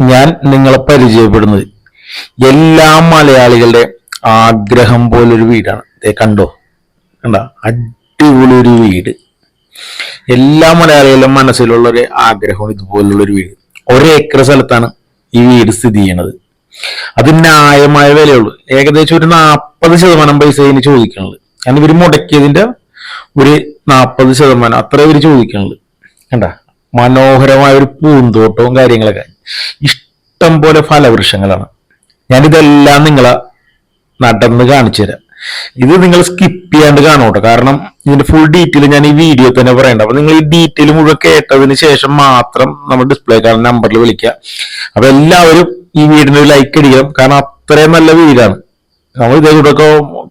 ഞാൻ നിങ്ങളെ പരിചയപ്പെടുന്നത്. എല്ലാ മലയാളികളുടെ ആഗ്രഹം പോലൊരു വീടാണ്. ദേ കണ്ടോ? കണ്ട? അടിപൊളി ഒരു വീട്. എല്ലാ മലയാളികളുടെ മനസ്സിലുള്ള ഒരു ആഗ്രഹമാണ് ഇതുപോലുള്ള ഒരു വീട് ഒരേക്കർ സ്ഥലത്താണ് ഈ വീട് സ്ഥിതി ചെയ്യണത്. അത് ന്യായമായ വിലയുള്ളൂ. ഏകദേശം ഒരു നാൽപ്പത് ശതമാനം പൈസ ഇതിന് ചോദിക്കണുള്ളത് കാരണം ഇവർ മുടക്കിയതിന്റെ ഒരു നാൽപ്പത് ശതമാനം അത്ര ഇവർ ചോദിക്കണുള്ളത് കണ്ട? മനോഹരമായ ഒരു പൂന്തോട്ടവും കാര്യങ്ങളൊക്കെ. ഇഷ്ടം പോലെ ഫലവൃക്ഷങ്ങളാണ്. ഞാനിതെല്ലാം നിങ്ങളെ നടന്ന് കാണിച്ചു തരാം. ഇത് നിങ്ങൾ സ്കിപ്പ് ചെയ്യാണ്ട് കാണൂട്ടോ കാരണം ഇതിന്റെ ഫുൾ ഡീറ്റെയിൽ ഞാൻ ഈ വീഡിയോ തന്നെ പറയണ്ട. അപ്പൊ നിങ്ങൾ ഈ ഡീറ്റെയിൽ മുഴുവൻ കേട്ടതിന് ശേഷം മാത്രം നമ്മൾ ഡിസ്പ്ലേ കാണുന്ന നമ്പറിൽ വിളിക്കുക. അപ്പൊ എല്ലാവരും ഈ വീടിന് ഒരു ലൈക്ക് അടിക്കണം. കാരണം അത്രയും നല്ല വീടാണ്. നമ്മൾ ഇതേ കൂടെ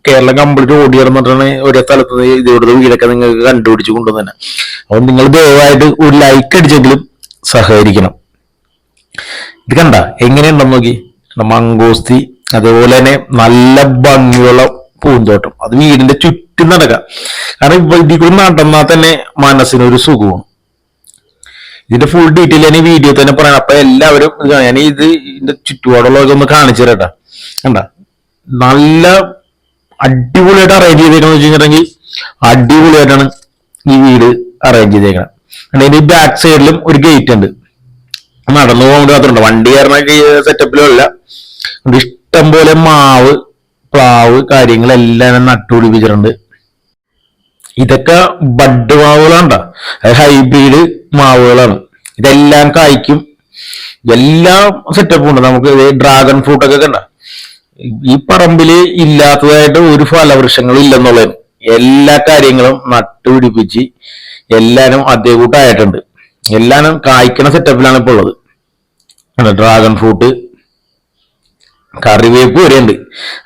കേരളം കംപ്ലീറ്റ് ഓടി നടന്നിട്ടാണ് ഒരേ സ്ഥലത്ത് ഇതോടെ വീടൊക്കെ നിങ്ങൾക്ക് കണ്ടുപിടിച്ച് കൊണ്ടുവന്നെ അപ്പൊ നിങ്ങൾ ദയവായിട്ട് ഒരു ലൈക്ക് അടിച്ചെങ്കിലും സഹകരിക്കണം. ഇത് കണ്ട? എങ്ങനെയുണ്ടെന്ന് നോക്കി. മങ്കോസ്തി അതേപോലെ തന്നെ നല്ല ഭംഗിയുള്ള പൂന്തോട്ടം. അത് വീടിന്റെ ചുറ്റും നടക്കാം. കാരണം ഇപ്പൊ ഇതിൽ കൂടി നടന്നാൽ തന്നെ മനസ്സിനൊരു സുഖവും. ഇതിന്റെ ഫുൾ ഡീറ്റെയിൽ ഞാൻ ഈ വീഡിയോ തന്നെ പറയാം അപ്പൊ എല്ലാവരും ഞാൻ ഇത് ഇതിന്റെ ചുറ്റുപാടുള്ളതൊക്കെ ഒന്ന് കാണിച്ചു തരട്ടാ കണ്ട? നല്ല അടിപൊളിയായിട്ട് അറേഞ്ച് ചെയ്തേക്കണം വെച്ചിട്ടുണ്ടെങ്കിൽ അടിപൊളിയായിട്ടാണ് ഈ വീട് അറേഞ്ച് ചെയ്തേക്കണം അതിന്റെ ബാക്ക് സൈഡിലും ഒരു ഗേറ്റ് ഉണ്ട്. നടന്നു പോകാൻ വേണ്ടി മാത്രമുണ്ട് വണ്ടി കയറുന്ന സെറ്റപ്പിലും അല്ല ഇഷ്ടം പോലെ മാവ് പ്ലാവ് കാര്യങ്ങളെല്ലാം നട്ടുപിടിപ്പിച്ചിട്ടുണ്ട് ഇതൊക്കെ ബഡ് മാവുകളാണ്ട. ഹൈബ്രിഡ് മാവുകളാണ്. ഇതെല്ലാം കായ്ക്കും. എല്ലാ സെറ്റപ്പും ഉണ്ട്. നമുക്ക് ഡ്രാഗൺ ഫ്രൂട്ട് ഒക്കെ കണ്ട. ഈ പറമ്പിൽ ഇല്ലാത്തതായിട്ട് ഒരു ഫലവൃക്ഷങ്ങളും ഇല്ലെന്നുള്ളതാണ്. എല്ലാ കാര്യങ്ങളും നട്ടുപിടിപ്പിച്ച് എല്ലാരും അതേ കൂട്ടായിട്ടുണ്ട്. എല്ലാരും കായ്ക്കണ സെറ്റപ്പിലാണ് ഇപ്പോൾ ഉള്ളത്. ഡ്രാഗൺ ഫ്രൂട്ട് കറിവേപ്പ് വരെ ഉണ്ട്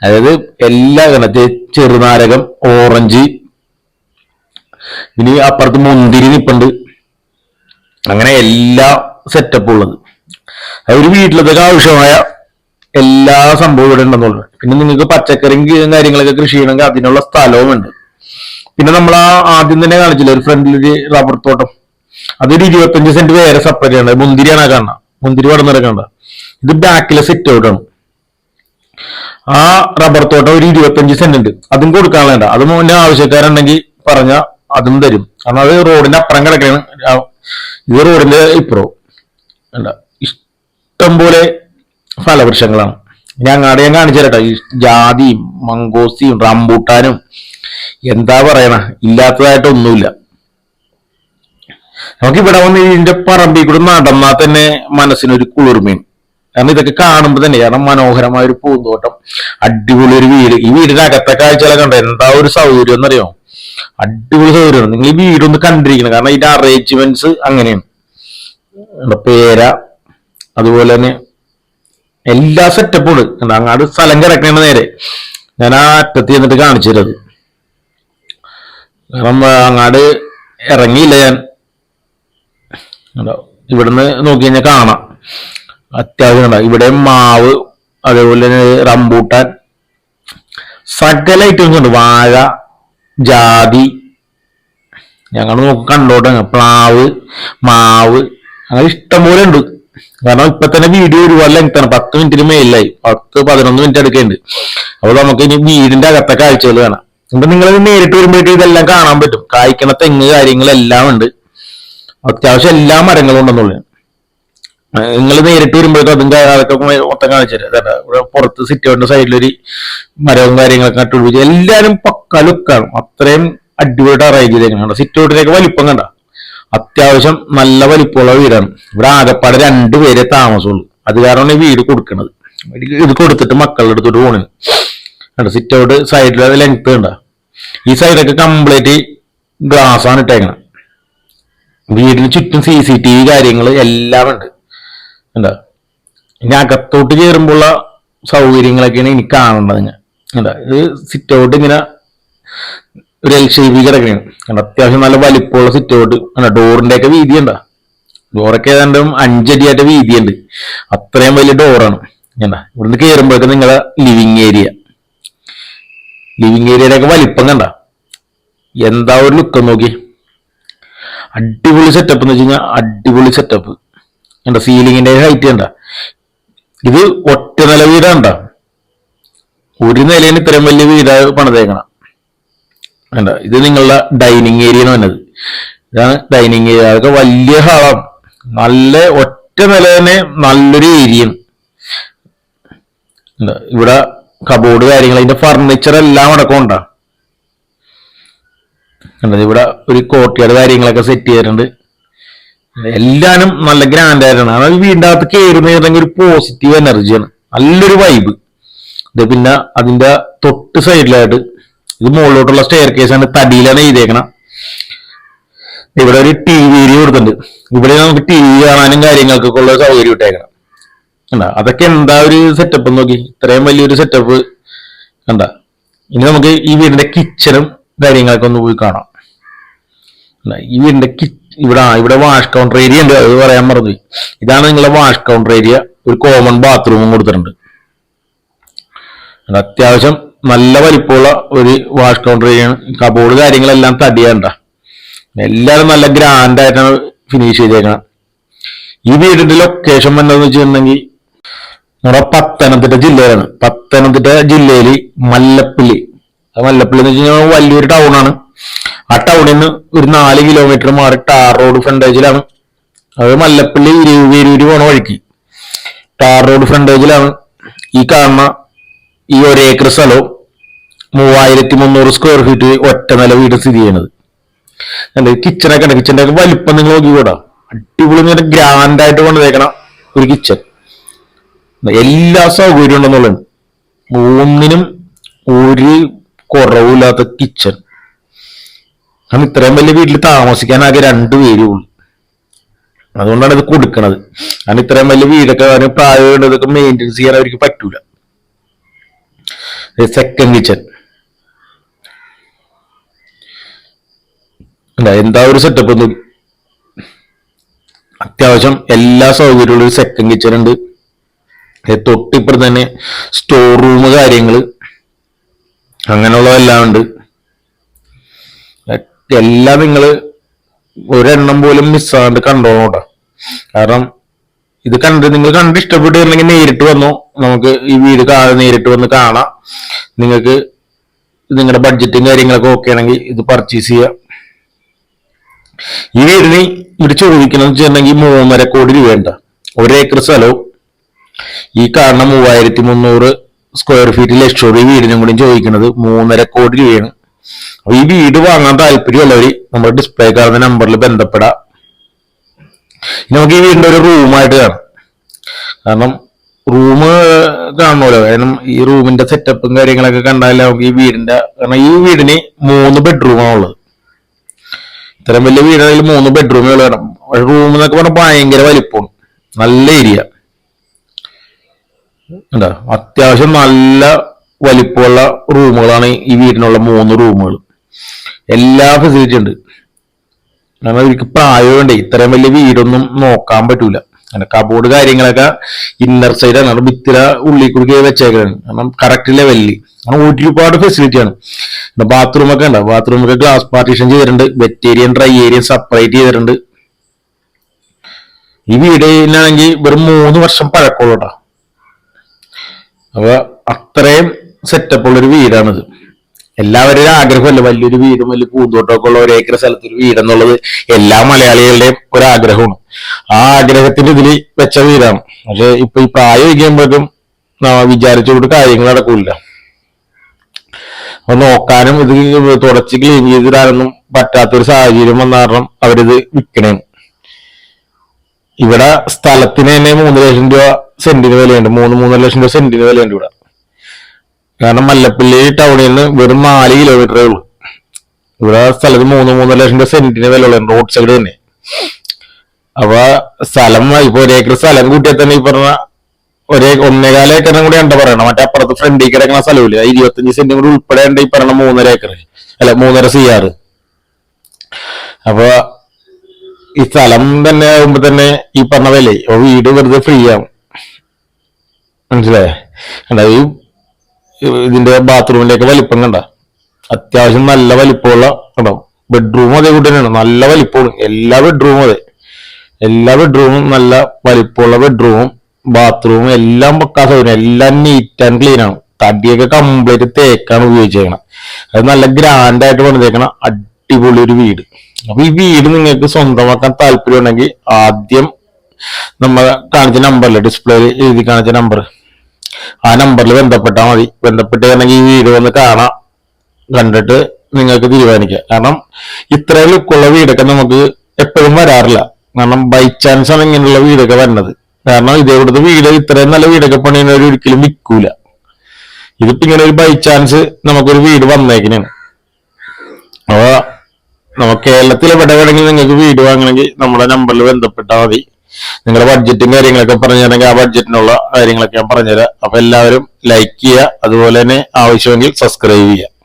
അതായത് എല്ലാ കണത്തെ ചെറുനാരകം ഓറഞ്ച് ഇനി അപ്പുറത്ത് മുന്തിരി നിപ്പുണ്ട്. അങ്ങനെ എല്ലാ സെറ്റപ്പും ഉള്ളത്. ഒരു വീട്ടിലത്തേക്ക് ആവശ്യമായ എല്ലാ സംഭവവും ഇവിടെ ഉണ്ടെന്നുള്ളത് പിന്നെ നിങ്ങൾക്ക് പച്ചക്കറിയും കാര്യങ്ങളൊക്കെ കൃഷി ചെയ്യണമെങ്കിൽ അതിനുള്ള സ്ഥലവും ഉണ്ട്. പിന്നെ നമ്മൾ ആ ആദ്യം തന്നെ കാണിച്ചില്ല ഒരു ഫ്രണ്ടിൽ ഒരു റബ്ബർ തോട്ടം. അതൊരു ഇരുപത്തഞ്ച് സെന്റ് വേറെ സെപ്പറേറ്റ് ആണ്. മുന്തിരിയാണ് കാണുന്നത്. മുന്തിരി പടം കണ്ട ഇത് ബാക്കിലെ സെറ്റ് ഔട്ടാണ് ആ റബ്ബർ തോട്ടം ഒരു ഇരുപത്തഞ്ച് സെന്റ് ഉണ്ട്. അതും കൊടുക്കാൻ വേണ്ട അത് മുന്നേ ആവശ്യക്കാരുണ്ടെങ്കിൽ പറഞ്ഞ അതും തരും. കാരണം അത് റോഡിന്റെ അപ്പുറം കിടക്കണം ഇത് റോഡിന്റെ ഇപ്പുറവും വേണ്ട ഇഷ്ടം പോലെ ഫലവൃക്ഷങ്ങളാണ്. ഞങ്ങളുടെ ഞാൻ കാണിച്ചു തരട്ടെ. ജാതിയും മങ്കോസിയും റംബൂട്ടാനും. എന്താ പറയണ? ഇല്ലാത്തതായിട്ടൊന്നുമില്ല. നമുക്ക് ഇവിടെ വന്ന് ഇതിന്റെ പറമ്പിൽ കൂടെ നടന്നാൽ തന്നെ മനസ്സിനൊരു കുളിർമയും. കാരണം ഇതൊക്കെ കാണുമ്പോൾ തന്നെ കാരണം മനോഹരമായ ഒരു പൂന്തോട്ടം. അടിപൊളി ഒരു വീട്. ഈ വീടിന്റെ അകത്തെ കാഴ്ചകളൊക്കെ കണ്ടോ? എന്താ ഒരു സൗകര്യം എന്നറിയോ? അടിപൊളി സൗകര്യമാണ് നിങ്ങൾ ഈ വീടൊന്ന് കണ്ടിരിക്കണം. കാരണം ഇതിന്റെ അറേഞ്ച്മെന്റ്സ് അങ്ങനെയാണ്. പേര അതുപോലെ തന്നെ എല്ലാ സെറ്റപ്പും ഉണ്ട്. അങ്ങാട് സ്ഥലം കിടക്കണ നേരെ. ഞാൻ ആ അറ്റത്ത് ചെന്നിട്ട് കാണിച്ചു തരത് കാരണം അങ്ങാട് ഇറങ്ങിയില്ല ഞാൻ. ഇവിടുന്ന് നോക്കി കഴിഞ്ഞാൽ കാണാം. അത്യാവശ്യം ഉണ്ടാവും ഇവിടെ മാവ് അതേപോലെ തന്നെ റംബൂട്ടാൻ സകല ഐറ്റംസ് ഉണ്ട്. വാഴ ജാതി. ഞങ്ങൾ നോക്കി കണ്ടോട്ടെ പ്ലാവ് മാവ് അങ്ങനെ ഇഷ്ടംപോലെ ഉണ്ട്. കാരണം ഇപ്പൊ തന്നെ വീഡിയോ ഒരുപാട് ലെങ്ത് ആണ്. പത്ത് മിനിറ്റിന് മേലായി പത്ത് പതിനൊന്ന് മിനിറ്റ് എടുക്കുന്നുണ്ട് അപ്പോൾ നമുക്ക് ഇനി വീടിന്റെ അകത്തെ കാഴ്ചകൾ കാണാം. അപ്പൊ നിങ്ങൾ നേരിട്ട് വരുമ്പോഴേക്കും ഇതെല്ലാം കാണാൻ പറ്റും. കായ്ക്കണ തെങ്ങ് കാര്യങ്ങളെല്ലാം ഉണ്ട്. അത്യാവശ്യം എല്ലാ മരങ്ങളും ഉണ്ടെന്നുള്ളു. നിങ്ങൾ നേരിട്ട് വരുമ്പോഴേക്കും അതും അതൊക്കെ മൊത്തം കാണിച്ചു തരാം. ഇതാ ഇവിടെ പുറത്ത് സിറ്റൗട്ടിന്റെ സൈഡിലൊരു മരവും കാര്യങ്ങളൊക്കെ നട്ടുപിടിച്ച് എല്ലാരും പക്ക ലുക്കാണ് അത്രയും അടിപൊളിയായിട്ട് അറേഞ്ച് ചെയ്തേക്കണം. സിറ്റൗട്ടിലേക്ക് വലിപ്പം കണ്ട? അത്യാവശ്യം നല്ല വലിപ്പമുള്ള വീടാണ്. ഇവിടെ ആകപ്പാടെ രണ്ടുപേരെ താമസമുള്ളൂ. അത് കാരണമാണ് ഈ വീട് കൊടുക്കുന്നത് ഇത് കൊടുത്തിട്ട് മക്കളുടെ അടുത്തോട്ട് പോണത് കണ്ട? സിറ്റൗട്ട് അത് ലെങ്ത് കണ്ട? ഈ സൈഡൊക്കെ കംപ്ലീറ്റ് ഗ്ലാസ് ആണ് ഇട്ടേക്കണം. വീടിന് ചുറ്റും സി സി ടി വി കാര്യങ്ങൾ എല്ലാം ഉണ്ട്. എന്താ? ഇനി അകത്തോട്ട് കയറുമ്പോഴുള്ള സൗകര്യങ്ങളൊക്കെയാണ് എനിക്ക് കാണേണ്ടത് ഞാൻ. എന്താ? ഇത് സിറ്റ് ഔട്ട് ഇങ്ങനെ ഒരു എൽ ഷേപ്പി കിടക്കുകയാണ് കണ്ട? അത്യാവശ്യം നല്ല വലിപ്പമുള്ള സിറ്റ് ഔട്ട് കണ്ട? ഡോറിന്റെ ഒക്കെ വീതി ഉണ്ടാ ഡോറൊക്കെ ഏതാണ്ടും അഞ്ചടിയായിട്ട് വീതിയുണ്ട്. അത്രയും വലിയ ഡോറാണ്. കണ്ട? ഇവിടുന്ന് കയറുമ്പോഴൊക്കെ നിങ്ങളുടെ ലിവിങ് ഏരിയ ലിവിങ് ഏരിയയുടെ ഒക്കെ വലിപ്പം കണ്ട? എന്താ ഒരു ലുക്കം നോക്കി അടിപൊളി സെറ്റപ്പ് എന്ന് വെച്ച് കഴിഞ്ഞാൽ അടിപൊളി സെറ്റപ്പ് എന്താ സീലിങ്ങിന്റെ ഹൈറ്റ് കണ്ട? ഇത് ഒറ്റ നില വീടാണ്ട ഒരു നിലയിൽ ഇത്രയും വലിയ വീടാ പണിതേക്കണം. വേണ്ട ഇത് നിങ്ങളുടെ ഡൈനിങ് ഏരിയ എന്ന് പറഞ്ഞത്. ഇതാണ് ഡൈനിങ് ഏരിയ അതൊക്കെ വലിയ ഹാളാണ് നല്ല ഒറ്റ നില തന്നെ നല്ലൊരു ഏരിയ ഇവിടെ കബോർഡ് കാര്യങ്ങൾ അതിന്റെ ഫർണിച്ചർ എല്ലാം അടക്കം ഉണ്ടാ? കണ്ടത് ഇവിടെ ഒരു കോട്ടയുടെ കാര്യങ്ങളൊക്കെ സെറ്റ് ചെയ്തിട്ടുണ്ട്. എല്ലാനും നല്ല ഗ്രാൻഡ് ആയിട്ടാണ്. അതായത് വീടിന്റെ അകത്ത് കയറുന്നതെങ്കിൽ ഒരു പോസിറ്റീവ് എനർജിയാണ് നല്ലൊരു വൈബ് ഇത് പിന്നെ അതിന്റെ തൊട്ട് സൈഡിലായിട്ട് ഇത് മുകളിലോട്ടുള്ള സ്റ്റെയർ കേസാണ് തടിയിലാണ് എഴുതിയേക്കണം. ഇവിടെ ഒരു ടി വി ഏരിയ കൊടുത്തിട്ടുണ്ട്. ഇവിടെ നമുക്ക് ടി വി കാണാനും കാര്യങ്ങൾക്കൊക്കെ ഉള്ള സൗകര്യം ഇട്ടേക്കണം. കണ്ട? അതൊക്കെ എന്താ ഒരു സെറ്റപ്പ് നോക്കി. ഇത്രയും വലിയൊരു സെറ്റപ്പ് കണ്ട? ഇനി നമുക്ക് ഈ വീടിന്റെ കിച്ചണും കാര്യങ്ങളൊക്കെ ഒന്ന് പോയി കാണാം. വീടിന്റെ ഇവിടെ ഇവിടെ വാഷ് കൗണ്ടർ ഏരിയ ഉണ്ട്. അത് പറയാൻ മറന്നു ഇതാണ് നിങ്ങളുടെ വാഷ് കൗണ്ടർ ഏരിയ ഒരു കോമൺ ബാത്റൂമും കൊടുത്തിട്ടുണ്ട്. അത്യാവശ്യം നല്ല വലിപ്പമുള്ള ഒരു വാഷ് കൗണ്ടർ ഏരിയയാണ് കബോർഡ് കാര്യങ്ങളെല്ലാം തടിയാണ്ട. എല്ലാവരും നല്ല ഗ്രാൻഡ് ആയിട്ടാണ് ഫിനിഷ് ചെയ്തേക്കണം ഈ വീടിന്റെ ലൊക്കേഷൻ എന്താന്ന് വെച്ചിട്ടുണ്ടെങ്കിൽ നമ്മുടെ പത്തനംതിട്ട ജില്ലയിലാണ്. പത്തനംതിട്ട ജില്ലയിൽ മല്ലപ്പള്ളി. മല്ലപ്പള്ളി എന്ന് വെച്ച് കഴിഞ്ഞാൽ വലിയൊരു ടൗൺ ആണ്. ആ ടൗണിൽ നിന്ന് ഒരു നാല് കിലോമീറ്റർ മാറി ടാർ റോഡ് ഫ്രണ്ടേജിലാണ് അത് മല്ലപ്പള്ളി ഇരുവീരൂര് പോണ വഴിക്ക്. ടാർ റോഡ് ഫ്രണ്ടേജിലാണ് ഈ കാണുന്ന ഈ ഒരേക്കർ സ്ഥലവും മൂവായിരത്തി മുന്നൂറ് സ്ക്വയർ ഫീറ്റ് ഒറ്റ നില വീട് സ്ഥിതി ചെയ്യണത് അല്ലെ കിച്ചണൊക്കെ ഉണ്ട്. കിച്ചന്റെ ഒക്കെ വലിപ്പം നിങ്ങൾ നോക്കിക്കൂടാ അടിപൊളി ഇങ്ങനെ ഗ്രാൻഡ് ആയിട്ട് കൊണ്ടുവന്നേക്കണ ഒരു കിച്ചൺ എല്ലാ സൗകര്യം ഉണ്ടെന്നുള്ളത് മൂന്നിനും ഒരു കുറവില്ലാത്ത കിച്ചൺ കാരണം ഇത്രയും വലിയ വീട്ടിൽ താമസിക്കാൻ ആകെ രണ്ട് പേരേ ഉള്ളൂ. അതുകൊണ്ടാണ് ഇത് കൊടുക്കണത്. കാരണം ഇത്രയും വലിയ വീടൊക്കെ അവന് പ്രായമുണ്ട് ഇതൊക്കെ ചെയ്യാൻ അവർക്ക് പറ്റൂല. സെക്കൻഡ് കിച്ചൺ എന്താ ഒരു സെറ്റപ്പ് ഒന്നും? അത്യാവശ്യം എല്ലാ സൗകര്യമുള്ള ഒരു സെക്കൻഡ് കിച്ചൺ ഉണ്ട്. തൊട്ടിപ്പുറം തന്നെ സ്റ്റോർ റൂം കാര്യങ്ങൾ. അങ്ങനെയുള്ളതെല്ലാം ഉണ്ട്. എല്ലാം നിങ്ങൾ ഒരെണ്ണം പോലും മിസ്സാണ്ട് കണ്ടോളൂട്ടോ കാരണം ഇത് കണ്ട് നിങ്ങൾ കണ്ട് ഇഷ്ടപ്പെട്ടിരുന്നെങ്കിൽ നേരിട്ട് വന്നു. നമുക്ക് ഈ വീട് കാണാൻ നേരിട്ട് വന്ന് കാണാം. നിങ്ങൾക്ക് നിങ്ങളുടെ ബഡ്ജറ്റും കാര്യങ്ങളൊക്കെ ഓക്കെ ആണെങ്കിൽ ഇത് പർച്ചേസ് ചെയ്യാം. ഈ വീടിന് ഇവിടെ ചോദിക്കണം വെച്ചിട്ടുണ്ടെങ്കിൽ മൂന്നര കോടി രൂപയുണ്ട്. ഒരേക്കർ സ്ഥലവും. ഈ കാണുന്ന മൂവായിരത്തി മുന്നൂറ് സ്ക്വയർ ഫീറ്റ് ലക്ഷറി വീടിനും കൂടി ചോദിക്കുന്നത് മൂന്നര കോടി രൂപയാണ്. അപ്പൊ ഈ വീട് വാങ്ങാൻ താല്പര്യമുള്ളവര് നമ്മുടെ ഡിസ്പ്ലേ കാണുന്ന നമ്പറിൽ ബന്ധപ്പെടാം. നമുക്ക് ഈ വീടിന്റെ ഒരു റൂമായിട്ട് കാണാം. കാരണം റൂം കാണണമല്ലോ കാരണം ഈ റൂമിന്റെ സെറ്റപ്പും കാര്യങ്ങളൊക്കെ കണ്ടാലേ നമുക്ക് ഈ വീടിന്റെ കാരണം ഈ വീടിന് മൂന്ന് ബെഡ്റൂമാണ് ഉള്ളത്. ഇത്രയും വലിയ വീടാണെങ്കിൽ മൂന്ന് ബെഡ്റൂമേ ഉള്ളൂ. കാരണം റൂം എന്നൊക്കെ പറഞ്ഞാൽ ഭയങ്കര വലിപ്പമാണ്. നല്ല ഏരിയ എന്താ അത്യാവശ്യം നല്ല വലിപ്പമുള്ള റൂമുകളാണ് ഈ വീടിനുള്ള മൂന്ന് റൂമുകൾ. എല്ലാ ഫെസിലിറ്റി ഉണ്ട്. കാരണം ഇവർക്ക് പ്രായമുണ്ട് ഇത്രയും വലിയ വീടൊന്നും നോക്കാൻ പറ്റൂല. അങ്ങനെ കബോർഡ് കാര്യങ്ങളൊക്കെ ഇന്നർ സൈഡാണ് അവിടെ ഭിത്തിര ഉള്ളിൽ കുടുക്കി വെച്ചേക്കാണ് കാരണം കറക്റ്റ് ലെവലിൽ കാരണം ഒരുപാട് ഫെസിലിറ്റി ആണ്. പിന്നെ ബാത്റൂം ഒക്കെ ഉണ്ട്. ബാത്റൂം ഒക്കെ ഗ്ലാസ് പാർട്ടീഷൻ ചെയ്തിട്ടുണ്ട്. വെറ്റ് ഏരിയയും ഡ്രൈ ഏരിയ സെപ്പറേറ്റ് ചെയ്തിട്ടുണ്ട്. ഈ വീടിനാണെങ്കിൽ വെറും മൂന്ന് വർഷം പഴക്കമുള്ളൂട്ടാ അപ്പൊ അത്രയും സെറ്റപ്പ് ഉള്ള ഒരു വീടാണിത്. എല്ലാവരുടെയും ആഗ്രഹമല്ല? വലിയൊരു വീടും വലിയ പൂന്തോട്ടമൊക്കെ ഉള്ള ഒരു ഏക്കർ സ്ഥലത്ത് ഒരു വീടെന്നുള്ളത് എല്ലാ മലയാളികളുടെയും ഒരു ആഗ്രഹമാണ്. ആ ആഗ്രഹത്തിന്റെ ഇതിൽ വെച്ച വീടാണ്. പക്ഷെ ഇപ്പൊ ഈ പ്രായം ഇരിക്കുമ്പോഴേക്കും വിചാരിച്ചുകൊണ്ട് കാര്യങ്ങൾ നടക്കൂല. അപ്പൊ നോക്കാനും ഇത് തുടച്ച് ക്ലീൻ ചെയ്തിടാനൊന്നും പറ്റാത്തൊരു സാഹചര്യം വന്ന കാരണം അവരിത് വിൽക്കണേ ഇവിടെ സ്ഥലത്തിന് തന്നെ മൂന്ന് ലക്ഷം രൂപ സെന്റിന് വിലയുണ്ട്. മൂന്ന് മൂന്നര ലക്ഷം രൂപ സെന്റിന് വിലയുണ്ട് ഇവിടെ. കാരണം മല്ലപ്പള്ളി ടൗണിൽ നിന്ന് വെറും നാല് കിലോമീറ്ററേ ഉള്ളൂ. ഇവിടെ സ്ഥലത്ത് മൂന്ന് മൂന്നര ലക്ഷം രൂപ സെന്റിന് വില ഉള്ളത് റോഡ് സൈഡ് തന്നെ. അപ്പൊ സ്ഥലം ഇപ്പൊ ഒരു ഏക്കർ സ്ഥലം കൂട്ടിയാൽ തന്നെ ഈ പറഞ്ഞ ഒരേ ഒന്നേകാല കൂടി ഉണ്ട് പറയണം മറ്റേ അപ്പുറത്ത് ഫ്രണ്ടിൽ കിടക്കുന്ന സ്ഥലമില്ല ഇരുപത്തഞ്ച് സെന്റും കൂടി ഉൾപ്പെടെ ഉണ്ട് ഈ പറഞ്ഞ മൂന്നര ഏക്കർ. അല്ല മൂന്നര സി ആറ് അപ്പൊ ഈ സ്ഥലം തന്നെ ആകുമ്പോ തന്നെ ഈ പറഞ്ഞ വില വീട് വെറുതെ ഫ്രീ ആവും മനസ്സിലായേ? ഈ ഇതിന്റെ ബാത്റൂമിലേക്ക് വലിപ്പം കണ്ട. അത്യാവശ്യം നല്ല വലിപ്പമുള്ള കണ്ടോ? ബെഡ്റൂം അതേ കൂട്ടി തന്നെയാണ്. നല്ല വലിപ്പമാണ് എല്ലാ ബെഡ്റൂമും അതെ. എല്ലാ ബെഡ്റൂമും നല്ല വലിപ്പമുള്ള ബെഡ്റൂമും ബാത്റൂം എല്ലാം പക്കാ സൗകര്യം. എല്ലാം നീറ്റ് ആൻഡ് ക്ലീൻ ആണ്. തടിയൊക്കെ കംപ്ലീറ്റ് തേക്കാണ് ഉപയോഗിച്ചേക്കണം. അത് നല്ല ഗ്രാൻഡ് ആയിട്ട് പണിതേക്കണ അടിപൊളി ഒരു വീട്. അപ്പൊ ഈ വീട് നിങ്ങൾക്ക് സ്വന്തമാക്കാൻ താല്പര്യം ഉണ്ടെങ്കിൽ ആദ്യം നമ്മൾ കാണിച്ച നമ്പറിൽ ഡിസ്പ്ലേയിൽ എഴുതി കാണിച്ച നമ്പർ ആ നമ്പറിൽ ബന്ധപ്പെട്ടാൽ മതി. ബന്ധപ്പെട്ട് വേണമെങ്കിൽ ഈ വീട് വന്ന് കാണാം. കണ്ടിട്ട് നിങ്ങൾക്ക് തീരുമാനിക്കാം. കാരണം ഇത്രയും ലുക്കുള്ള വീടൊക്കെ നമുക്ക് എപ്പോഴും വരാറില്ല. കാരണം ബൈ ചാൻസ് ആണ് ഇങ്ങനെയുള്ള വീടൊക്കെ വരുന്നത് കാരണം ഇതേപോലത്തെ വീട് ഇത്രയും നല്ല വീടൊക്കെ പണിയുന്നവർ ഒരിക്കലും വിൽക്കൂല. ഇതിപ്പോ ഇങ്ങനെ ഒരു ബൈ ചാൻസ് നമുക്കൊരു വീട് വന്നേക്കിനാണ് അപ്പൊ നമ്മ കേരളത്തിൽ എവിടെ വേണമെങ്കിലും നിങ്ങൾക്ക് വീട് വാങ്ങണമെങ്കിൽ നമ്മുടെ നമ്പറിൽ ബന്ധപ്പെട്ടാൽ മതി. നിങ്ങളുടെ ബഡ്ജറ്റും കാര്യങ്ങളൊക്കെ പറഞ്ഞു തരണമെങ്കിൽ ആ ബഡ്ജറ്റിനുള്ള കാര്യങ്ങളൊക്കെ ഞാൻ പറഞ്ഞുതരാം. അപ്പൊ എല്ലാവരും ലൈക്ക് ചെയ്യുക. അതുപോലെ തന്നെ ആവശ്യമെങ്കിൽ സബ്സ്ക്രൈബ് ചെയ്യുക.